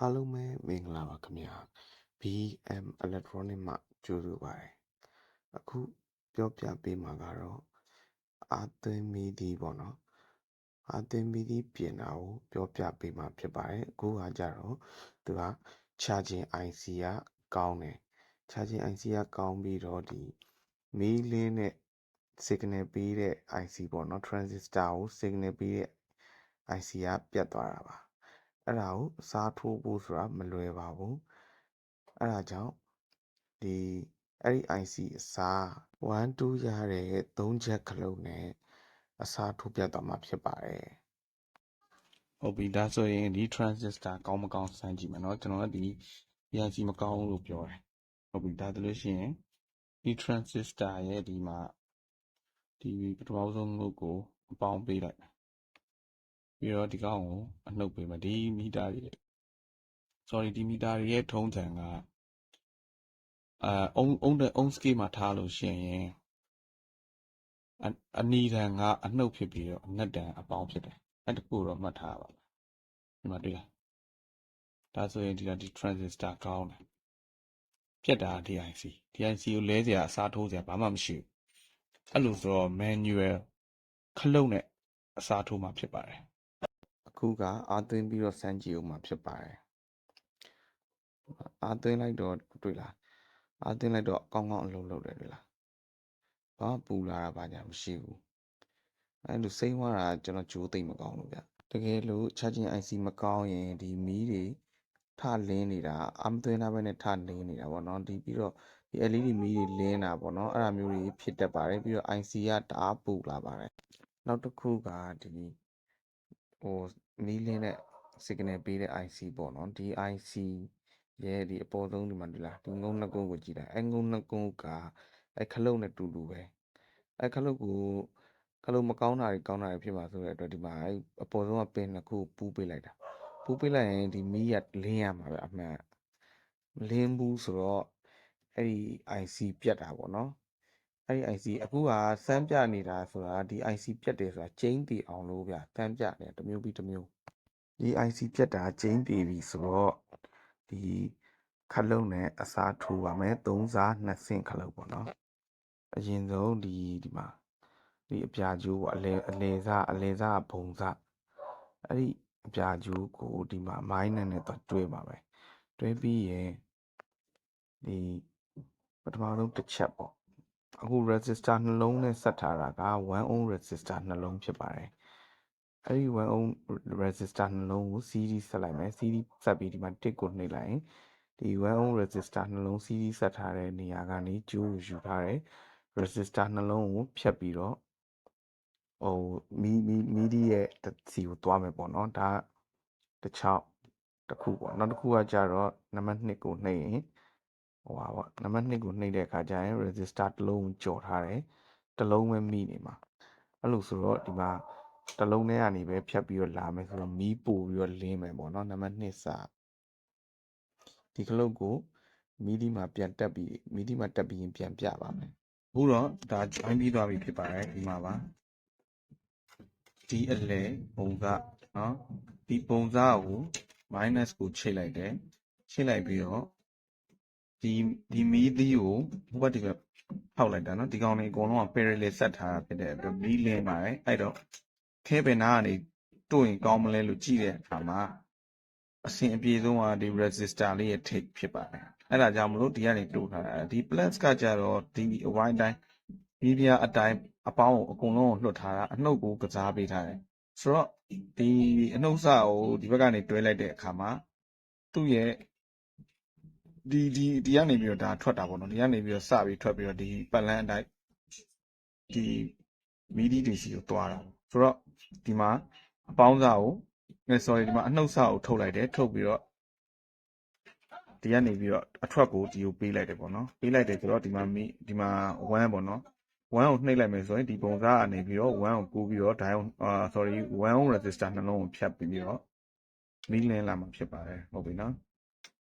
အားလုံးပဲမင်္ဂလာပါခင်ဗျာ BM Electronic မှကြိုဆိုပါတယ်အခုပြောပြပေးမှာကတော့အာသွင်းမီဒီပေါ့နော်အာသွင်းမီဒီပြင်တာကိုပြောပြပေးမှာဖြစ်ပါတယ်အခုကကြတော့သူက charging IC ကကောင်းတယ် charging IC ကကောင်းပြီးတော့ဒီမီးလင်းနဲ့ signal ပေးတဲ့ IC ပေါ့နော် transistor ကို signal ပေးတဲ့ IC ကပြတ်သွားတာပါ အဲ့ဒါကိုအစားထိုးဖို့ဆိုတာမလွယ်ပါဘူးအဲ့ဒါကြောင့်ဒီအဲ့ဒီ IC အစား1 2ရတဲ့3ချက်ခလုံးနဲ့အစားထိုးပြတ်သွားမှာဖြစ်ပါတယ်ဟုတ်ပြီဒါဆိုရင်ဒီ transistor ကောင်းမကောင်းစမ်းကြည့်မယ်เนาะကျွန်တော်ကဒီ PIC မကောင်းဘူးလို့ပြောတယ်ဟုတ်ပြီဒါဆိုလို့ရှိရင်ဒီ transistor ရဲ့ဒီမှာဒီပထမဆုံးလို့ကိုအပေါင်းပေးလိုက်မယ် ပြီးတော့ဒီကောင်ကိုအနှုတ်ပေးမယ်ဒီမီတာတွေ sorry ဒီမီတာတွေရဲ့ထုံးစံကအာအုံအုံတဲ့အုံစကေးမှာထားလို့ရှိရင်အအနီတန်ကအနှုတ်ဖြစ်ပြီးတော့အနက်တန်အပေါင်းဖြစ်တယ်အဲ့တခုတော့မှတ်ထားပါမယ်ဒီမှာတွေ့လားဒါဆိုရင်ဒီကဒီ transistor ကောင်းတယ်ပြက်တာ DIC DIC ကိုလဲစရာအစားထိုးစရာဘာမှမရှိဘူးအဲ့လိုဆိုတော့ manual ခလုတ်နဲ့အစားထိုးမှဖြစ်ပါတယ်အ ခုကအာသွင်းပြီးတော့စမ်းကြည့်ဦးမှာဖြစ်ပါတယ်အာသွင်းလိုက်တော့တွေ့လားအာသွင်းလိုက်တော့ကောင်းကောင်းအလုပ်လုပ်တယ်တွေ့လားဘာမှပူလာတာဘာညာမရှိဘူးအဲ့လိုစိမ့်သွားတာကျွန်တော်ကြိုးသိမ့်မကောင်းလို့ဗျတကယ်လို့ charging IC မကောင်းရင်ဒီမီးတွေထလင်းနေတာအမသွင်းတာပဲနဲ့ထလင်းနေတာပေါ့နော်ဒီပြီးတော့ဒီ LED မီးတွေလင်းတာပေါ့နော်အဲ့ဒါမျိုးတွေဖြစ်တတ်ပါတယ်ပြီးတော့ IC ကတအားပူလာပါတယ်နောက်တစ်ခုကဒီဟို မီးလင်းတဲ့ signal ပေးတဲ့ IC ပေါ့နော်ဒီ IC ရဲ့ဒီအပေါ်ဆုံးဒီမှာဒီလားဒီငုံနှစ်ကုန်းကိုကြည့်တာအဲငုံနှစ်ကုန်းကအဲခလုတ်နဲ့တူတူပဲအဲခလုတ်ကိုခလုတ်မကောင်းတာတွေကောင်းတာတွေဖြစ်မှာဆိုတဲ့အတွက်ဒီမှာအဲအပေါ်ဆုံးကပင်နှစ်ခုပူးပေးလိုက်တာပူးပေးလိုက်ရင်ဒီမီးရလင်းရမှာပဲအမှန်မလင်းဘူးဆိုတော့အဲ့ဒီ IC ပြတ်တာပေါ့နော် အဲ့ဒီ IC အခုကစမ်းပြနေတာဆိုတာဒီ IC ပြတ်တယ်ဆိုတာကျင်းတည်အောင်လို့ဗျစမ်းပြနေတာတစ်မျိုးပြီးတစ်မျိုးဒီ IC ပြတ်တာကျင်းတည်ပြီဆိုတော့ဒီခလုတ်နဲ့အစားထိုးပါမယ်၃စား2ဆင့်ခလုတ်ပေါ့နော်အရင်ဆုံးဒီဒီမှာဒီအပြာကျိုးပေါ့အလဲအလဲစားအလဲစားဘုံစားအဲ့ဒီအပြာကျိုးကိုဒီမှာမိုင်းနဲ့နဲ့တော့တွဲပါပဲတွဲပြီးရင်ဒီပထမဆုံးတစ်ချက်ပေါ့ အခု resistor နှလုံးနဲ့ဆက်ထားတာက1 ohm resistor နှလုံးဖြစ်ပါတယ်အဲ့ဒီ1 ohm resistor နှလုံးကို series ဆက်လိုက်မယ် series ဆက်ပြီးဒီမှာတစ်ကိုနှိပ်လိုက်ရင်ဒီ1 ohm resistor နှလုံး series ဆက်ထားတဲ့နေရာကနေကျိုးကိုယူထားတယ် resistor နှလုံးကိုဖြတ်ပြီးတော့ဟိုမီမီမီဒီရဲ့စီကိုသွားမယ်ပေါ့နော်ဒါတစ်ချောက်တစ်ခုပေါ့နောက်တစ်ခုကကြတော့နံပါတ်2ကိုနှိပ်ရင် ဟိုပါပေါ့နံပါတ်2ကိုနှိပ်တဲ့အခါကျရင် resistor တစ်လုံးကြော်ထားတယ်တစ်လုံးပဲမိနေမှာအဲ့လိုဆိုတော့ဒီမှာတစ်လုံးထဲကနေပဲဖြတ်ပြီးတော့လာမယ်ဆိုတော့မီးပို့ပြီးတော့လင်းမယ်ပေါ့နော်နံပါတ်2စာဒီခလုတ်ကိုမီဒီမှာပြန်တက်ပြီးမီဒီမှာတက်ပြီးရင်ပြန်ပြပါမယ်အခုတော့ဒါ join ပြီးသွားပြီဖြစ်ပါတယ်ဒီမှာပါဒီအလဲပုံစနော်ဒီပုံစကို minus ကိုချိန်လိုက်တယ်ချိန်လိုက်ပြီးတော့ ဒီဒီမီးသီးကိုဟိုဘက်ဒီဘက်ဖောက်လိုက်တာနော်ဒီကောင်လေးအကုန်လုံးက parallel ဆက်ထားတာဖြစ်တဲ့အတွက်မီးလင်းပါတယ်အဲ့တော့ခဲပင်နာကနေတို့ရင်ကောင်းမလဲလို့ကြည့်တဲ့အခါမှာအဆင်အပြေဆုံးကဒီ resistor လေးရဲ့ take ဖြစ်ပါတယ်အဲ့ဒါကြောင့်မလို့ဒီကနေတို့ထားတာဒီ plus ကကြတော့ဒီအဝိုင်းတိုင်းဒီပြအတိုင်းအပေါင်းကိုအကုန်လုံးကိုလွှတ်ထားတာအနှုတ်ကိုကစားပေးထားတယ်ဆိုတော့ဒီအနှုတ်စကိုဒီဘက်ကနေတွဲလိုက်တဲ့အခါမှာသူ့ရဲ့ ဒီဒီဒီကနေပြီးတော့ဒါထွက်တာပေါ့နော်ဒီကနေပြီးတော့စပြီးထွက်ပြီးတော့ဒီပတ်လန်းအတိုင်းဒီမီဒီတွေစီကိုတွားတာဆိုတော့ဒီမှာအပေါင်းစားကို sorry ဒီမှာအနှုတ်စကိုထုတ်လိုက်တယ်ထုတ်ပြီးတော့ဒီကနေပြီးတော့အထွက်ကိုဒီကိုပေးလိုက်တယ်ပေါ့နော်ပေးလိုက်တယ်ဆိုတော့ဒီမှာမီဒီမှာ1ပေါ့နော်1ကိုနှိပ်လိုက်မယ်ဆိုရင်ဒီပုံစားကနေပြီးတော့1ကိုကူးပြီးတော့ diode အာ sorry 1 ohm resistor နှလုံးကိုဖြတ်ပြီးပြီးတော့မီးလင်းလာမှာဖြစ်ပါတယ်ဟုတ်ပြီနော်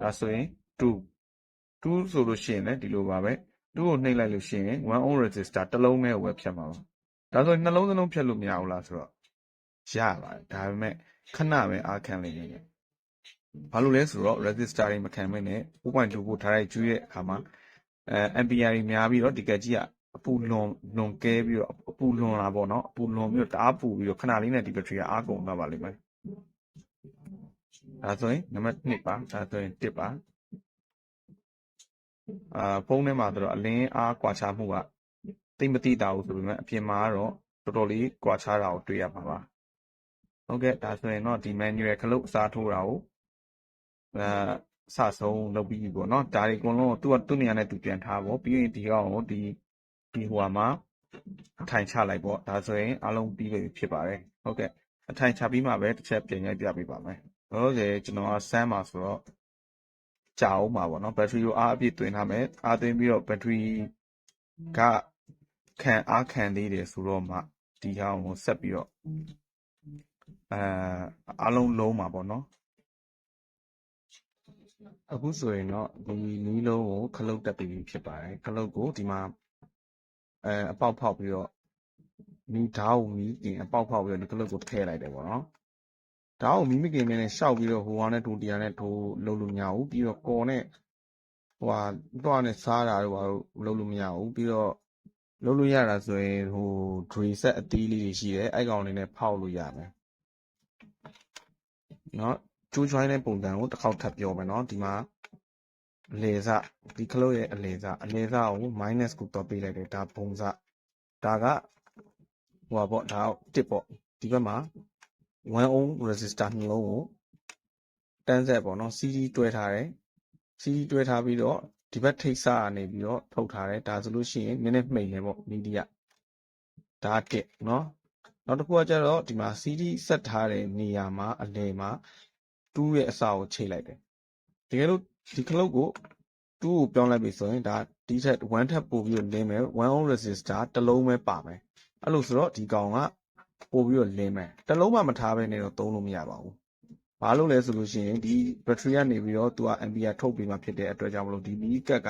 ဒါဆိုရင် 2 2ဆိုလို့ရှိရင်လည်းဒီလိုပါပဲ2ကိုနှိပ်လိုက်လို့ရှိရင်1 ohm resistor တစ်လုံးနဲ့ဝယ်ဖြတ်မှာပါဒါဆိုရင်နှလုံးစလုံးဖြတ်လို့မရဘူးလားဆိုတော့ရပါတယ်ဒါပေမဲ့ခဏပဲအားခံလိမ့်မယ်ဘာလို့လဲဆိုတော့ resistor တွေမခံမနဲ့4.2 volt ထားလိုက်ကျွေးတဲ့အခါမှာအဲ ampere တွေများပြီးတော့ဒီကက်ကြီးကအပူလွန်လွန်ကဲပြီးတော့အပူလွန်လာပေါ့နော်အပူလွန်ပြီးတော့တအားပူပြီးတော့ခဏလေးနဲ့ဒီ battery ကအားကုန်သွားပါလိမ့်မယ်ဒါဆိုရင်နံပါတ်1ပါဒါဆိုရင်1ပါ အာဖုန်းထဲမှာဆိုတော့ အလင်းအားကွာခြားမှုကတိတ်မတိတာဘူးဆိုပေမဲ့ အပြင်မှာကတော့တော်တော်လေးကွာခြားတာကိုတွေ့ရမှာပါဟုတ်ကဲ့ဒါဆိုရင်တော့ဒီ manual ခလုတ်အစားထိုးတာကိုအဲစဆုံးလုပ်ပြီးပြီပေါ့နော်ဒါတွေအကုန်လုံးကိုသူ့ကသူ့နေရာနဲ့သူပြန်ထားပေါ့ပြီးရင်ဒီကောင်ကိုဒီဒီဟိုဟာမှာအထိုင်ချလိုက်ပေါ့ဒါဆိုရင်အားလုံးပြီးပြီဖြစ်ပါတယ်ဟုတ်ကဲ့အထိုင်ချပြီးမှပဲတစ်ချက်ပြန်ရိုက်ပြပေးပါမယ်ဟုတ်ကဲ့ကျွန်တော်ကစမ်းပါဆိုတော့ ကြာအောင်ပါပေါ့နော်ဘက်ထရီကိုအားအပြည့်သွင်းထားမယ်အားသွင်းပြီးတော့ဘက်ထရီကခံအားခံသေးတယ်ဆိုတော့မှဒီဟာကိုဆက်ပြီးတော့အဲအားလုံးလုံးပါပေါ့နော်အခုဆိုရင်တော့ဒီနီးလုံးကိုခလုတ်တက်ပြီးပြီဖြစ်ပါတယ်ခလုတ်ကိုဒီမှာအဲအပေါက်ဖောက်ပြီးတော့မီဓာတ်ကိုမီးတင်အပေါက်ဖောက်ပြီးတော့ဒီခလုတ်ကိုထည့်လိုက်တယ်ပေါ့နော် ဓာတ်ကိုမီးမကင်နေနဲ့ရှောက်ပြီးတော့ဟိုဟာနဲ့ထိုတရားနဲ့ထိုလုံးလို့မရဘူးပြီးတော့ကော်နဲ့ဟိုဟာတော့နဲ့စားတာတော့ဘာလို့လုံးလို့မရဘူးပြီးတော့လုံးလို့ရတာဆိုရင်ဟို dray set အသေးလေးတွေရှိတယ်အဲ့ကောင်လေးနဲ့ဖောက်လို့ရမယ်နော်ကျိုးချွိုင်းတဲ့ပုံစံကိုတစ်ခေါက်ထပ်ပြောမယ်နော်ဒီမှာအလေစဒီခလုတ်ရဲ့အလေစအလေစကို minus ကိုတော့ပေးလိုက်တယ်ဒါပုံစဒါကဟိုပါပေါ့ဒါတစ်ပေါ့ဒီဘက်မှာ 1 ohm resistor နှလုံးကိုတန်းဆက်ပေါ့နော် CD တွဲထားတယ် CD တွဲထားပြီးတော့ဒီဘက်ထိပ်စကနေပြီးတော့ထုတ်ထားတယ်ဒါဆိုလို့ရှိရင်နည်းနည်းမှိန်နေပေါ့မီဒီယာဒါတစ်နော်နောက်တစ်ခုကကျတော့ဒီမှာ CD ဆက်ထားတဲ့နေရာမှာအလယ်မှာတူးရဲ့အစာကိုချိန်လိုက်တယ်တကယ်လို့ဒီခလုတ်ကိုတူးကိုပြောင်းလိုက်ပြီဆိုရင်ဒါဒီထက်1ထပ်ပို့ပြီးတော့လင်းမယ်1 ohm resistor တစ်လုံးပဲပါမယ်အဲ့လိုဆိုတော့ဒီကောင်က ပို့ပြီးတော့လင်းမယ်တစ်လုံးမှမထားဘဲနဲ့တော့သုံးလို့မရပါဘူးဘာလို့လဲဆိုလို့ရှိရင်ဒီ battery ကနေပြီးတော့သူက ampere ထုတ်ပေးမှဖြစ်တဲ့အတွက်ကြောင့်မလို့ဒီမီးကက်က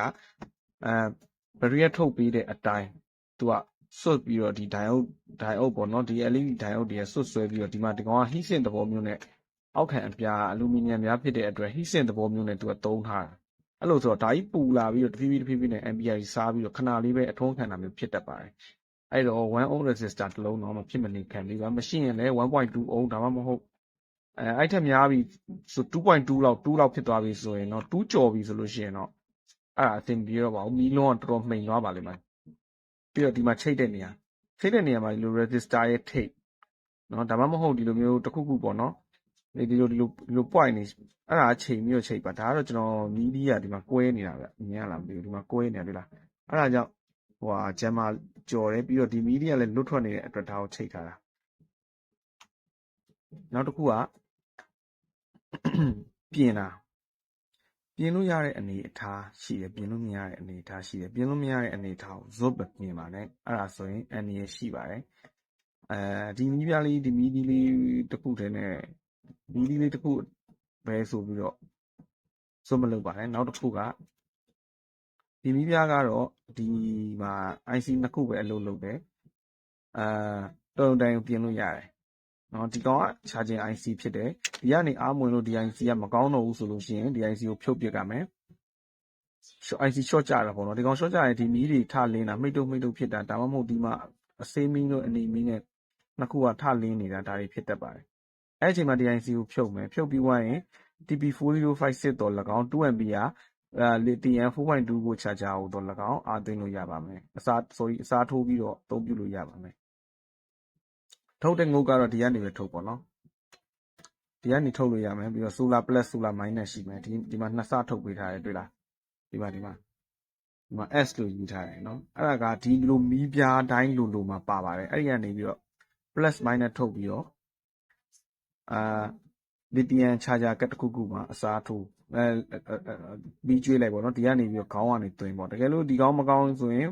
အဲ battery ကထုတ်ပေးတဲ့အတိုင်းသူကစွတ်ပြီးတော့ဒီ diode diode ပေါ့နော်ဒီ LED diode တွေဆွတ်ဆွဲပြီးတော့ဒီမှာဒီကောင်က heat sink သဘောမျိုးနဲ့အောက်ခံအပြားအလူမီနီယံများဖြစ်တဲ့အတွက် heat sink သဘောမျိုးနဲ့သူကသုံးထားတာအဲ့လိုဆိုတော့ဒါကြီးပူလာပြီးတော့တဖြည်းဖြည်းတဖြည်းဖြည်းနဲ့ ampere ကြီးစားပြီးတော့ခဏလေးပဲအထုံးခံတာမျိုးဖြစ်တတ်ပါတယ် အဲ့တော့1 ohm resistor တစ်လုံးတော့မဖြစ်မနေခံပြီးပါမရှိရင်လည်း1.2 ohm ဒါမှမဟုတ်အဲအဲ့ထက်များပြီဆို2.2လောက်2လောက်ဖြစ်သွားပြီဆိုရင်တော့2ကျော်ပြီဆိုလို့ရှိရင်တော့အဲ့ဒါအဆင်ပြေတော့ပါဘူးမီးလုံးကတော်တော်မှိန်သွားပါလိမ့်မယ်ပြီးတော့ဒီမှာချိတ်တဲ့နေရာချိတ်တဲ့နေရာမှာဒီလို resistor ရဲ့ထိပ်နော်ဒါမှမဟုတ်ဒီလိုမျိုးတစ်ခုခုပေါ့နော်ဒီဒီလိုဒီလိုဒီလို point နေအဲ့ဒါချိန်ပြီးတော့ချိန်ပါဒါကတော့ကျွန်တော်မီးဒီကဒီမှာကွဲနေတာဗျမြင်ရလားမသိဘူးဒီမှာကွဲနေတာတွေ့လားအဲ့ဒါကြောင့် ဟိုဟာဂျမ်မာကြော်တယ်ပြီးတော့ဒီမီးဒီကလည်းလွတ်ထွက်နေတဲ့အတွက်ဒါကိုချိန်ထားတာနောက်တစ်ခုကပြင်တာပြင်လို့ရတဲ့အနေအထားရှိတယ်ပြင်လို့မရတဲ့အနေအထားရှိတယ်ပြင်လို့မရတဲ့အနေအထားကိုဇွတ်ပဲပြင်ပါနဲ့အဲ့ဒါဆိုရင်အနေရရှိပါတယ်အဲဒီမီးပြားလေးဒီမီးဒီလေးတစ်ခုတည်းနဲ့မီးဒီလေးတစ်ခုပဲဆိုပြီးတော့ဇွတ်မလုပ်ပါနဲ့နောက်တစ်ခုက ဒီမီးပြားကတော့ဒီမှာ IC နှစ်ခုပဲအလုပ်လုပ်တယ်အာတုံတိုင်ပြင်လို့ရတယ်နော်ဒီကောင်က charging IC ဖြစ်တယ်ဒီကနေအားမဝင်လို့ဒီ IC ကမကောင်းတော့ဘူးဆိုလို့ရှိရင်ဒီ IC ကိုဖြုတ်ပစ်ကြမယ် IC short ကြတာပေါ့နော်ဒီကောင် short ကြရင်ဒီမီးတွေထလင်းတာမိတ်တုပ်မိတ်တုပ်ဖြစ်တာဒါမှမဟုတ်ဒီမှာအစေးမီးတို့အနေမီးနဲ့နှစ်ခုကထလင်းနေတာဒါတွေဖြစ်တတ်ပါတယ်အဲ့အချိန်မှာဒီ IC ကိုဖြုတ်မယ်ဖြုတ်ပြီးွားရင် TP4056 တော့၎င်း 2MB ကအဲ လီသီယမ်4.2ကိုချာချာကိုတော့၎င်းအားသွင်းလို့ရပါမယ်အစား sorry အစားထိုးပြီးတော့အသုံးပြုလို့ရပါမယ်ထုတ်တဲ့ငုတ်ကတော့ဒီကနေပဲထုတ်ပေါ့နော်ဒီကနေထုတ်လို့ရမယ်ပြီးတော့ solar plus solar minus ရှိမယ်ဒီဒီမှာနှစ်ဆထုတ်ပေးထားတယ်တွေ့လားဒီမှာဒီမှာဒီမှာ S လို့ယူထားတယ်နော်အဲ့ဒါကဒီလိုမီးပြားတိုင်းလိုလိုမှာပါပါတယ်အဲ့ဒီကနေပြီးတော့ plus minus ထုတ်ပြီးတော့အာ လီသီယမ်ချာဂျာကတ်တစ်ခုခုမှာအစားထိုးအဲပြီးကျွေးလိုက်ပေါ့နော်ဒီကနေပြီးတော့ခေါင်းကနေသွင်းပေါ့တကယ်လို့ဒီခေါင်းမကောင်းဆိုရင်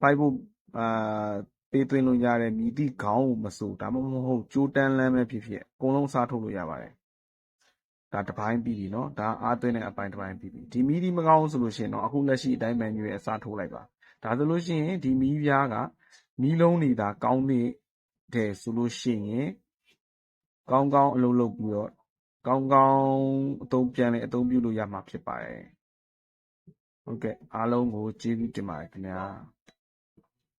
ပိုက်ဖို့အာပေးသွင်းလို့ရတဲ့မြည်သည့်ခေါင်းကိုမဆိုဒါမှမဟုတ်ကြိုးတန်းလမ်းပဲဖြစ်ဖြစ်အကုန်လုံးစားထုတ်လို့ရပါတယ်ဒါတစ်ပိုင်းပြီးပြီเนาะဒါအားသွင်းတဲ့အပိုင်းတစ်ပိုင်းပြီးပြီဒီမီးဒီမကောင်းဆိုလို့ရှိရင်တော့အခုလက်ရှိအတိုင်းမန်ယူရဲ့အစားထိုးလိုက်ပါဒါဆိုလို့ရှိရင်ဒီမီးပြားကမီးလုံးနေတာကောင်းနေတဲ့ဆိုလို့ရှိရင် ကောင်းကောင်းအလုပ်လုပ်ပြီးတော့ကောင်းကောင်းအသုံးပြန်လေအသုံးပြုလို့ရမှာဖြစ်ပါတယ်ဟုတ်ကဲ့အားလုံးကိုကျေးဇူးတင်ပါတယ်ခင်ဗျာ